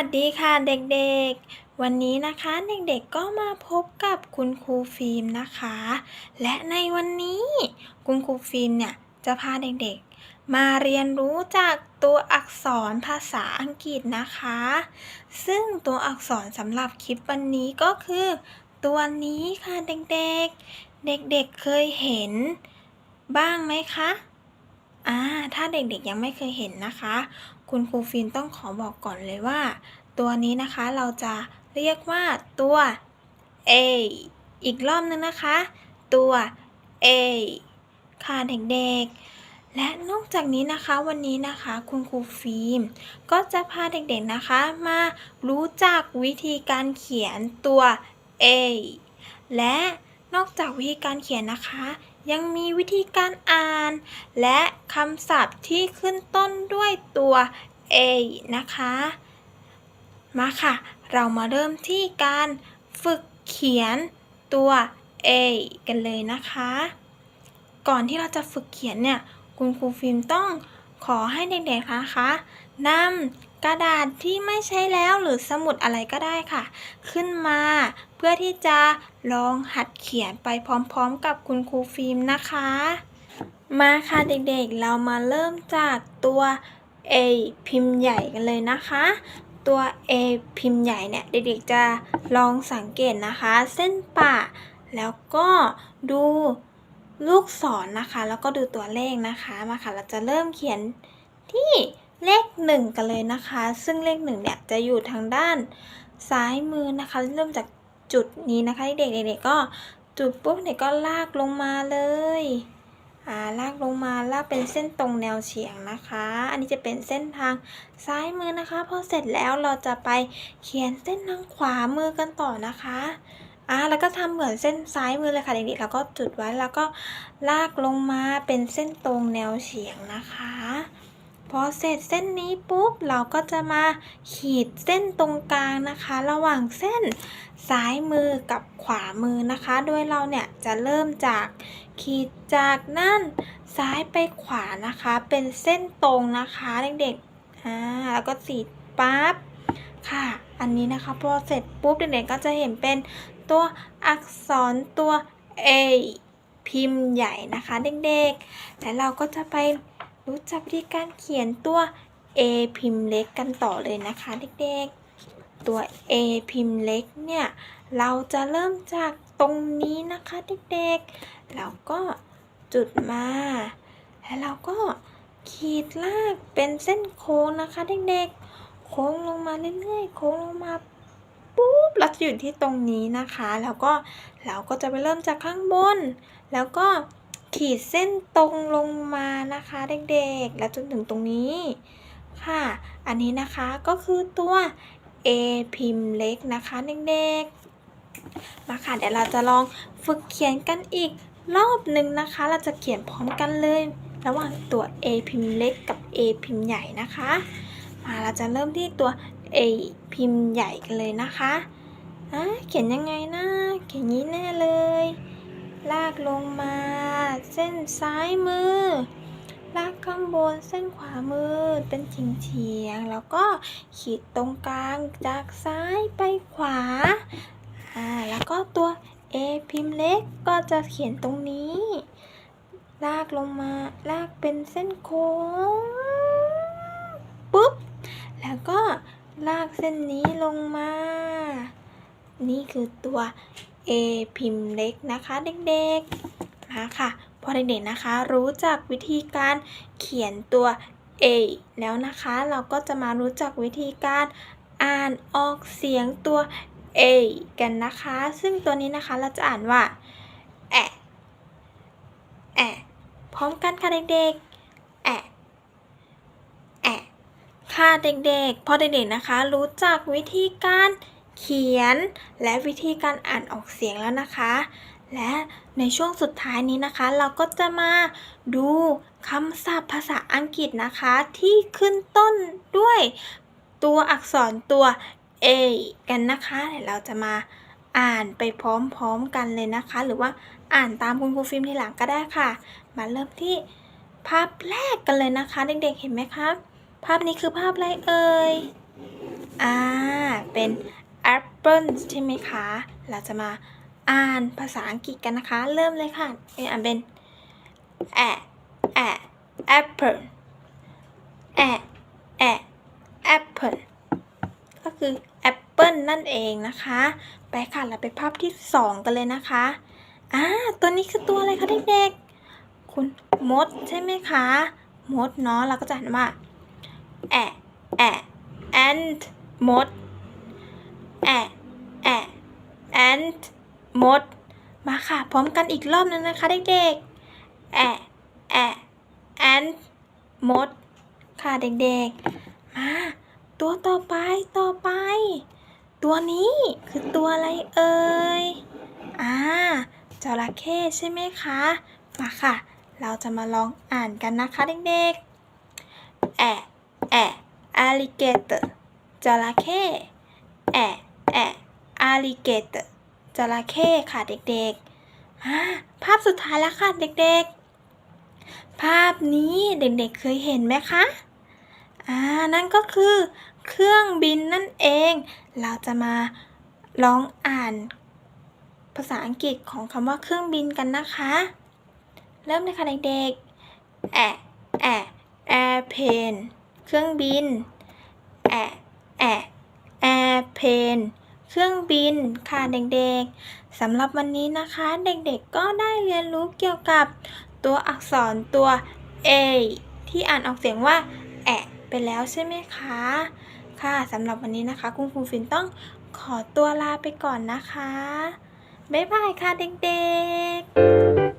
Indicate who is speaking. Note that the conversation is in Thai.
Speaker 1: วัสดีค่ะเด็กๆ วันนี้นะคะเด็กๆก็มาพบกับคุณครูฟิล์มนะคะ และในวันนี้คุณครูฟิล์มเนี่ยจะพาเด็กๆ มาเรียนรู้จากตัวอักษรภาษาอังกฤษนะคะ ซึ่งตัวอักษรสำหรับคลิปวันนี้ก็คือ ตัวนี้ค่ะเด็กๆ เด็กๆเคยเห็นบ้างไหมคะอ่าถ้าเด็กๆยังไม่เคยเห็นนะคะ คุณครูฟินต้องขอบอกก่อนเลยว่า ตัวนี้นะคะเราจะเรียกว่าตัว A อีกรอบนึงนะคะ ตัว A ค่ะเด็กๆ และนอกจากนี้นะคะวันนี้นะคะคุณครูฟิล์มก็จะพาเด็กๆนะคะมารู้จักวิธีการเขียนตัว A และนอกจากวิธีการเขียนนะคะ ยังมีวิธีการอ่าน และคำศัพท์ที่ขึ้นต้นด้วยตัว A นะคะ มาค่ะ เรามาเริ่มที่การฝึกเขียนตัว A กันเลยนะคะ ก่อนที่เราจะฝึกเขียนเนี่ย คุณครูฟิล์มต้องขอให้เด็กๆนะคะนำกระดาษที่ไม่ใช้แล้วหรือสมุดอะไรก็ได้ค่ะ ขึ้นมาเพื่อที่จะลองหัดเขียนไปพร้อมๆ กับคุณครูฟิล์มนะคะ มาค่ะเด็กๆ เรามาเริ่มจากตัว A พิมพ์ใหญ่กันเลยนะคะ ตัว A พิมพ์ใหญ่เนี่ย เด็กๆจะลองสังเกตนะคะ เส้นปะ แล้วก็ดูลูกศรนนะคะ แล้วก็ดูตัวเลขนะคะมาค่ะ เราจะเริ่มเขียนที่เลขหนึ่งกันเลยนะคะ ซึ่งเลขหนึ่งเนี่ยจะอยู่ทางด้านซ้ายมือนะคะ เริ่มจากจุดนี้นะคะเด็กๆเด็กๆก็จุดปุ๊บเด็กก็ลากลงมาเลย อ่าลากลงมาลากเป็นเส้นตรงแนวเฉียงนะคะ อันนี้จะเป็นเส้นทางซ้ายมือนะคะพอเสร็จแล้วเราจะไปเขียนเส้นทางขวามือกันต่อนะคะอะแล้วก็ทำเหมือนเส้นซ้ายมือเลยค่ะเด็กๆแล้วก็จุดไว้แล้วก็ลากลงมาเป็นเส้นตรงแนวเฉียงนะคะ พอเสร็จเส้นนี้ปุ๊บเราก็จะมาขีดเส้นตรงกลางนะคะ ระหว่างเส้นซ้ายมือกับขวามือนะคะ โดยเราเนี่ยจะเริ่มจากขีดจากนั่นซ้ายไปขวานะคะ เป็นเส้นตรงนะคะเด็กๆอ่าแล้วก็สีปั๊บค่ะ อันนี้นะคะพอเสร็จปุ๊บเด็กๆก็จะเห็นเป็นตัวอักษรตัว A พิมพ์ใหญ่นะคะเด็กๆ และเราก็จะไป รู้จักวิธีการเขียนตัว A พิมพ์เล็กกันต่อเลยนะคะเด็กๆ ตัว A พิมพ์เล็กเนี่ย เราจะเริ่มจากตรงนี้นะคะเด็กๆ แล้วก็จุดมา แล้วเราก็ขีดลากเป็นเส้นโค้งนะคะเด็กๆ โค้งลงมาเรื่อยๆ โค้งลงมาปุ๊บเราจะอยู่ที่ตรงนี้นะคะ แล้วก็เราก็จะไปเริ่มจากข้างบน แล้วก็ ขีดเส้นตรงลงมานะคะเด็กๆ แล้วจนถึงตรงนี้ค่ะ อันนี้นะคะก็คือตัว A พิมพ์เล็กนะคะเด็กๆ มาค่ะเดี๋ยวเราจะลองฝึกเขียนกันอีกรอบหนึ่งนะคะ เราจะเขียนพร้อมกันเลย ระหว่างตัว A พิมพ์เล็กกับ A พิมพ์ใหญ่นะคะ มาเราจะเริ่มที่ตัว A พิมพ์ใหญ่กันเลยนะคะอะเขียนยังไงนะ เขียนนี้แน่เลย ลากลงมา เส้นซ้ายมือ ลากข้างบนเส้นขวามือเป็นเฉียงๆแล้วก็ขีดตรงกลางจากซ้ายไปขวาอ่าแล้วก็ตัว A พิมพ์เล็กก็จะเขียนตรงนี้ ลากลงมา ลากเป็นเส้นโค้งปุ๊บ แล้วก็ลากเส้นนี้ลงมา นี่คือตัว A พิมพ์เล็กนะคะเด็กๆมาค่ะพอเด็กๆนะคะรู้จักวิธีการเขียนตัว A แล้วนะคะเราก็จะมารู้จักวิธีการอ่านออกเสียงตัว A กันนะคะ ซึ่งตัวนี้นะคะเราจะอ่านว่าแอะแอะพร้อมกันค่ะเด็กๆแอะแอะค่ะเด็กๆ พอเด็กๆนะคะรู้จักวิธีการ เขียน และวิธีการอ่านออกเสียงแล้วนะคะ และในช่วงสุดท้ายนี้นะคะ เราก็จะมาดูคำศัพท์ภาษาอังกฤษนะคะ ที่ขึ้นต้นด้วยตัวอักษรตัว A กันนะคะเดี๋ยวเราจะมาอ่านไปพร้อมๆกันเลยนะคะ หรือว่าอ่านตามคุณครูฟิล์มทีหลังก็ได้ค่ะ มาเริ่มที่ภาพแรกกันเลยนะคะ เด็กๆเห็นไหมคะภาพนี้คือภาพอะไรเอ่ย อ่า เป็น apple ใช่ไหมคะ เราจะมาอ่านภาษาอังกฤษกันนะคะ เริ่มเลยค่ะอ่านเป็น a a apple a a apple ก็คือแอปเปิลนั่นเองนะคะ ไปค่ะเราไปภาพที่สองกันเลยนะคะอ่าตัวนี้คือตัวอะไรคะเด็กๆ คุณมดใช่ไหมคะ มดเนาะเราก็จะอ่านว่าแอะแอะ and มด แอะแอะ and มด มาค่ะ พร้อมกันอีกรอบนึงนะคะเด็กๆแอะแอะ and มด ค่ะเด็กๆ มา ตัวต่อไปต่อไป ตัวนี้คือตัวอะไรเอ่ย อ่าจระเข้ใช่ไหมคะ มาค่ะ เราจะมาลองอ่านกันนะคะเด็กๆ แอะแอะ alligator จระเข้แอะ แอะ alligator จระเข้ค่ะเด็กๆ ภาพสุดท้ายแล้วค่ะเด็กๆ ภาพนี้เด็กๆเคยเห็นไหมคะ อ่า นั่นก็คือเครื่องบินนั่นเอง เราจะมาลองอ่านภาษาอังกฤษของคำว่าเครื่องบินกันนะคะ เริ่มเลยค่ะเด็กๆ แอะแอะ airplane เครื่องบิน แอะแอะ airplane เครื่องบินค่ะเด็กๆสำหรับวันนี้นะคะเด็กๆก็ได้เรียนรู้เกี่ยวกับตัวอักษรตัว A ที่อ่านออกเสียงว่า แอะไปแล้วใช่ไหมคะ ค่ะสำหรับวันนี้นะคะ คุณครูฟินต้องขอตัวลาไปก่อนนะคะ บ๊ายบายค่ะเด็กๆ